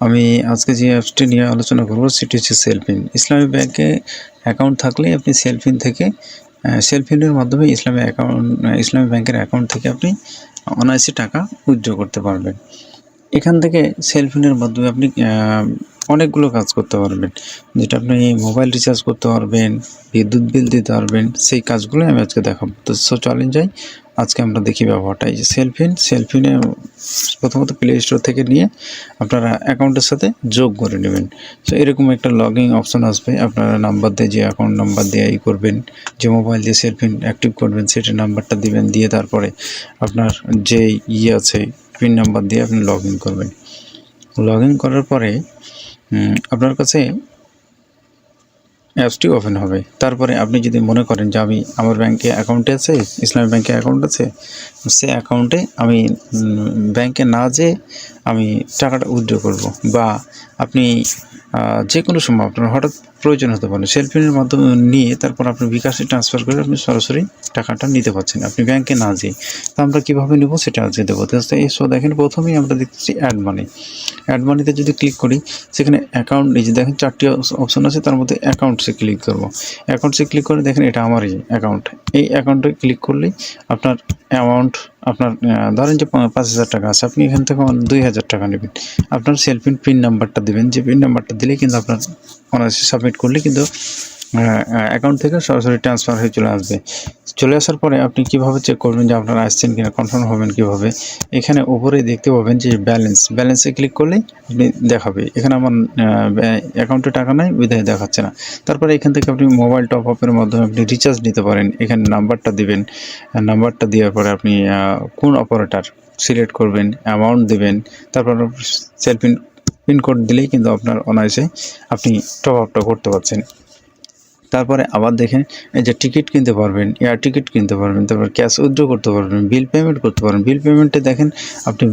আমি আজকে যে অ্যাপসটি নিয়ে আলোচনা করব, সেটি হচ্ছে সেলফিন ইসলামী ব্যাংকে অ্যাকাউন্ট থাকলে আপনি সেলফিন থেকে সেলফিনের মাধ্যমে ইসলামী অ্যাকাউন্ট ইসলামী ব্যাংকের অ্যাকাউন্ট থেকে আপনি অনায়াসে টাকা উইথড্র করতে পারবেন। এখান থেকে সেলফিনের মাধ্যমে আপনি অনেকগুলো কাজ করতে পারবেন। যেটা আপনি মোবাইল রিচার্জ করতে পারবেন, বিদ্যুৎ বিল দিতে পারবেন, সেই কাজগুলো আমি আজকে দেখাবো। তো চলেন যাই। আজকে আমরা দেখি ব্যবহারটা। এই যে সেলফিন সেলফিনে প্রথমত প্লে স্টোর থেকে নিয়ে আপনারা অ্যাকাউন্টের সাথে যোগ করে নেবেন। সো এরকম একটা লগিং অপশন আসবে। আপনারা নাম্বার দিয়ে যে অ্যাকাউন্ট নাম্বার দিয়ে ই করবেন, যে মোবাইল দিয়ে সেলফিন অ্যাক্টিভ করবেন সেটা নাম্বারটা দিবেন, দিয়ে তারপরে আপনার যে ইয়ে আছে পিন নাম্বার দিয়ে আপনি লগ করবেন। লগ করার পরে আপনার কাছে অ্যাপসটি ওপেন হবে। তারপরে আপনি যদি মনে করেন যে আমি আমার ব্যাংকে অ্যাকাউন্টে আছে, ইসলামী ব্যাংকে অ্যাকাউন্ট আছে, সে অ্যাকাউন্টে আমি ব্যাংকে না যেয়ে আমি টাকাটা উইথড্র করব বা আপনি যে কোনো সময় আপনার হঠাৎ প্রয়োজন হতে পারে। সেলফিনের মাধ্যমে নিয়ে তারপর আপনি বিকাশে ট্রান্সফার করে আপনি সরাসরি টাকাটা নিতে পারছেন। আপনি ব্যাংকে না যেয়ে। তো আমরা কীভাবে নেব সেটা আজকে দেবো। এই সো দেখেন প্রথমেই আমরা দেখতেছি অ্যাড মানি অ্যাড মানিতে যদি ক্লিক করি, সেখানে অ্যাকাউন্ট যে দেখেন চারটি অপশন আছে, তার মধ্যে অ্যাকাউন্টসে ক্লিক করব। অ্যাকাউন্টসে ক্লিক করে দেখেন এটা আমারই অ্যাকাউন্ট এই অ্যাকাউন্টে ক্লিক করলেই আপনার অ্যামাউন্ট আপনার ধরেন যে পাঁচ হাজার টাকা আছে, আপনি এখান থেকে দুই হাজার টাকা নেবেন। আপনার সেলফিন পিন নাম্বারটা দেবেন। যে পিন নাম্বারটা দিলেই কিন্তু আপনার অনার্সে সাবমিট করলে কিন্তু অ্যাকাউন্ট থেকে সরাসরি ট্রান্সফার হয়ে চলে আসবে। চলে আসার পরে আপনি কীভাবে চেক করবেন যে আপনারা আসছেন কিনা কনফার্ম হবেন কীভাবে? এখানে উপরে দেখতে পাবেন যে ব্যালেন্স ব্যালেন্সে ক্লিক করলেই আপনি দেখাবে। এখানে আমার অ্যাকাউন্টে টাকা নাই, বিধায় দেখাচ্ছে না। তারপরে এখান থেকে আপনি মোবাইল টপ আপের মাধ্যমে আপনি রিচার্জ নিতে পারেন। এখানে নাম্বারটা দিবেন। নাম্বারটা দেওয়ার পরে আপনি কোন অপারেটার সিলেক্ট করবেন অ্যামাউন্ট দেবেন, তারপর সেলফিন পিনকোড দিলেই কিন্তু আপনার অনায়াসে আপনি টপ আপটা করতে পারছেন। তারপরে আবার দেখেন, এই যে টিকিট কিনতে পারবেন এয়ার টিকিট কিনতে পারবেন, তারপর ক্যাশ উইথড্র করতে পারবেন বিল পেমেন্ট করতে পারবেন। বিল পেমেন্টে দেখেন, আপনি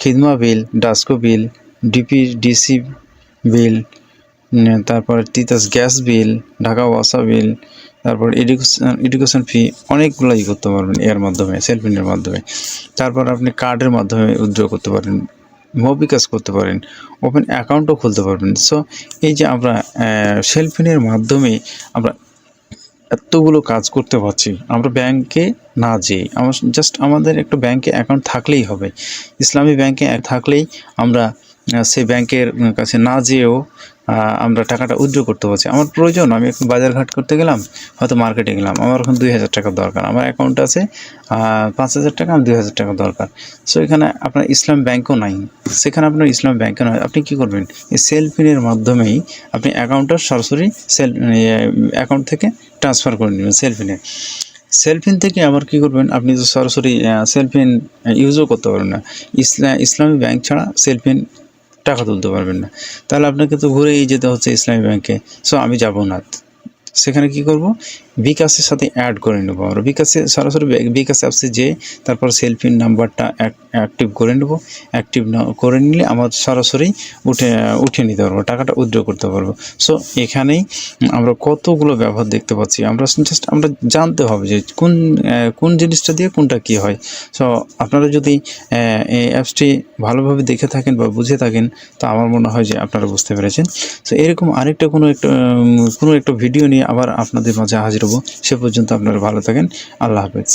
খিদমা বিল ডাস্কো বিল ডিপি ডিসি বিল তারপর তিতাস গ্যাস বিল ঢাকা ওয়াসা বিল তারপর এডুকেশন এডুকেশন ফি অনেকগুলোই করতে পারবেন এর মাধ্যমে সেলফিনের মাধ্যমে। তারপর আপনি কার্ডের মাধ্যমে উইথড্র করতে পারেন। মোবিকাজ করতে পারেন ওপেন অ্যাকাউন্টও খুলতে পারবেন। সো এই যে আমরা সেলফিনের মাধ্যমে আমরা এতগুলো কাজ করতে পারছি, আমরা ব্যাংকে না যেয়ে, আমার জাস্ট আমাদের একটু ব্যাংকে অ্যাকাউন্ট থাকলেই হবে। ইসলামী ব্যাংকে থাকলেই আমরা সেই ব্যাংকের কাছে না যেয়েও আমরা টাকাটা উইথড্র করতে পারছি। আমার প্রয়োজন, আমি এখন বাজারঘাট করতে গেলাম, হয়তো মার্কেটে গেলাম। আমার এখন দুই হাজার টাকা দরকার। আমার অ্যাকাউন্ট আছে পাঁচ হাজার টাকা আমার দুই হাজার টাকা দরকার। সো এখানে আপনার ইসলাম ব্যাংকও নাই। সেখানে আপনার ইসলাম ব্যাংকে নয় আপনি কি করবেন? এই সেলফিনের মাধ্যমেই আপনি অ্যাকাউন্টটা সরাসরি সেল অ্যাকাউন্ট থেকে ট্রান্সফার করে নেবেন সেলফিনে সেলফিন থেকে আবার কি করবেন? আপনি তো সরাসরি সেলফিন ইউজও করতে পারবেন না। ইসলাম ইসলামী ব্যাংক ছাড়া সেলফিন টাকা তুলতে পারবেন না। তাহলে আপনাকে তো ঘুরেই যেতে হচ্ছে ইসলামী ব্যাংকে। সো আমি যাব না। সেখানে কি করব? বিকাশের সাথে অ্যাড করে নেব আমরা। বিকাশে সরাসরি বিকাশ অ্যাপসে যেয়ে তারপর সেলফিন নাম্বারটা অ্যাক্টিভ করে নেব। অ্যাক্টিভ করে নিলে আমার সরাসরি উঠে উঠে নিতে পারব, টাকাটা উইথড্র করতে পারব। সো এখানেই আমরা কতগুলো ব্যবহার দেখতে পাচ্ছি। আমরা জাস্ট আমরা জানতে হবে যে কোন কোন জিনিসটা দিয়ে কোনটা কি হয়। সো আপনারা যদি এই অ্যাপসটি ভালোভাবে দেখে থাকেন বা বুঝে থাকেন, তো আমার মনে হয় যে আপনারা বুঝতে পেরেছেন। সো এরকম আরেকটা কোনো একটা কোনো একটা ভিডিও নিয়ে আবার আপনাদের মাঝে হাজির হব। সে পর্যন্ত আপনারা ভালো থাকেন। আল্লাহ হাফেজ।